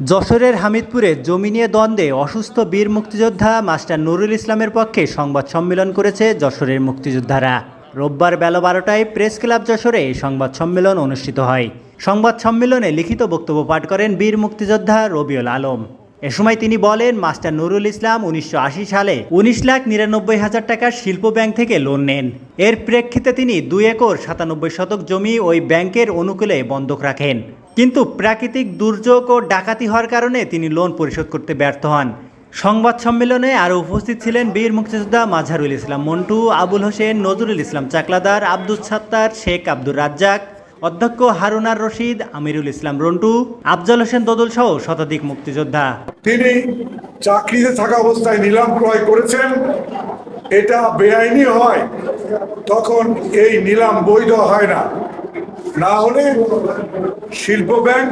যশোরের হামিদপুরে জমি নিয়ে দ্বন্দ্বে অসুস্থ বীর মুক্তিযোদ্ধা মাস্টার নুরুল ইসলামের পক্ষে সংবাদ সম্মেলন করেছে যশোরের মুক্তিযোদ্ধারা। রোববার বেলা বারোটায় প্রেস ক্লাব যশোরে এই সংবাদ সম্মেলন অনুষ্ঠিত হয়। সংবাদ সম্মেলনে লিখিত বক্তব্য পাঠ করেন বীর মুক্তিযোদ্ধা রবিউল আলম। এ সময় তিনি বলেন, মাস্টার নুরুল ইসলাম উনিশশো আশি সালে উনিশ লাখ নিরানব্বই হাজার টাকার শিল্প ব্যাংক থেকে লোন নেন। এর প্রেক্ষিতে তিনি দুই একর সাতানব্বই শতক জমি ওই ব্যাংকের অনুকূলে বন্ধক রাখেন। কিন্তু প্রাকৃতিক দুর্যোগ ও ডাকাতি হওয়ার কারণে তিনি লোন পরিশোধ করতে ব্যর্থ হন। সংবাদ সম্মেলনে আরও উপস্থিত ছিলেন বীর মুক্তিযোদ্ধা মাঝারুল ইসলাম মন্টু, আবুল হোসেন, নজরুল ইসলাম চাকলাদার আব্দুল সাত্তার, শেখ আব্দুর রাজ্জাক, অধ্যক্ষ হারুনার রশিদ, আমিরুল ইসলাম রন্টু, আফজল হোসেন দদুল সহ শতাধিক মুক্তিযোদ্ধা। তিনি চাকরিতে থাকা অবস্থায় নিলাম ক্রয় করেছেন। এটা বেআইনি হয়, তখন এই নিলাম বৈধ হয় না। না হলে শিল্প ব্যাংক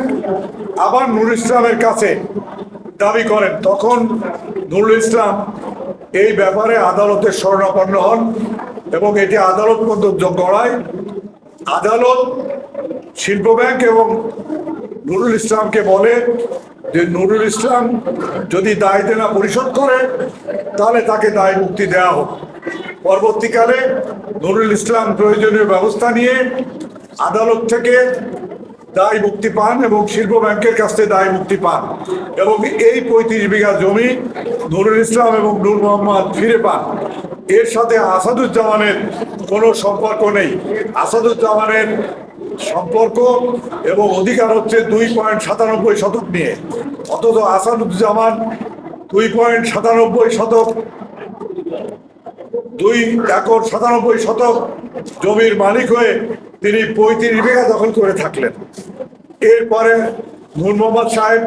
আবার নুরুল ইসলামের কাছে দাবি করেন। তখন নুরুল ইসলাম এই ব্যাপারে আদালতের শরণাপন্ন হন এবং এটি আদালত পর্যন্ত গড়ায়। আদালত শিল্প ব্যাংক এবং নুরুল ইসলামকে বলে যে নুরুল ইসলাম যদি দায় দেনা পরিশোধ করে, তাহলে তাকে দায় মুক্তি দেওয়া হোক। পরবর্তীকালে নুরুল ইসলাম প্রয়োজনীয় ব্যবস্থা নিয়ে আদালত থেকে দায় মুক্তি পান এবং শিল্প ব্যাংকের কাছ থেকে দায় মুক্তি পান এবং এই পঁয়ত্রিশ বিঘা জমি নুরুল ইসলাম এবং নূর মোহাম্মদ ফিরে পান। এর সাথে আসাদুজ্জামানের কোনো সম্পর্ক নেই। আসাদুজ্জামানের সম্পর্ক এবং অধিকার হচ্ছে দুই পয়েন্ট সাতানব্বই শতক নিয়ে। অথচ আসাদুজ্জামান দুই পয়েন্ট সাতানব্বই শতক, দুই একর সাতানব্বই শতক জমির মালিক হয়ে তিনি পঁয়ত্রিশ বিঘা দখল করে থাকলেন। এরপরে নূর মোহাম্মদ সাহেব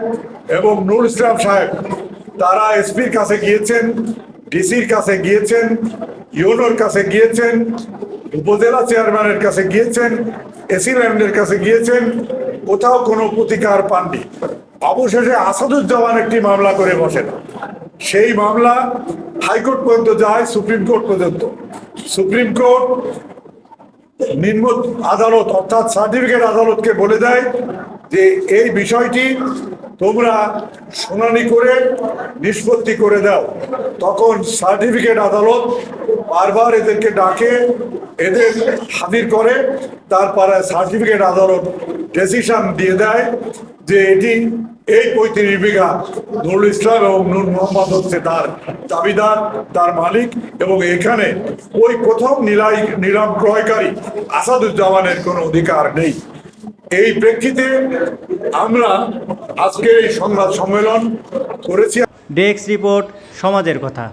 এবং নূর ইসলাম সাহেব, তারা এসপির কাছে গিয়েছেন, ডিসির কাছে গিয়েছেন, ইউনোর কাছে গিয়েছেন, উপজেলা চেয়ারম্যানের কাছে গিয়েছেন এসিল্যান্ডের কাছে গিয়েছেন, কোথাও কোনো প্রতিকার পাননি। অবশেষে আসাদুজ্জামান একটি মামলা করে বসেন। সেই মামলা হাইকোর্ট পর্যন্ত যায়, সুপ্রিম কোর্ট পর্যন্ত। সুপ্রিম কোর্ট নিম্ন আদালত, অর্থাৎ সার্টিফিকেট আদালতকে বলে দেয় যে এই বিষয়টি তোমরা শুনানি করে নিষ্পত্তি করে দাও। তখন সার্টিফিকেট আদালত বারবার এদেরকে ডাকে, এদের হাজির করে, তারপরে সার্টিফিকেট আদালত ডেসিশন দিয়ে দেয়। যে এটি এই পঁয়ত্রিশ বিঘা নুরুল ইসলাম এবং নূর মোহাম্মদ হচ্ছে তার দাবিদার, তার মালিক এবং এখানে ওই প্রথম নিলাই, নিলাম ক্রয়কারী আসাদুজ্জামানের কোনো অধিকার নেই। এই প্রেক্ষিতে আমরা আজকে এই সংবাদ সম্মেলন করেছি। ডেস্ক রিপোর্ট সমাজের কথা।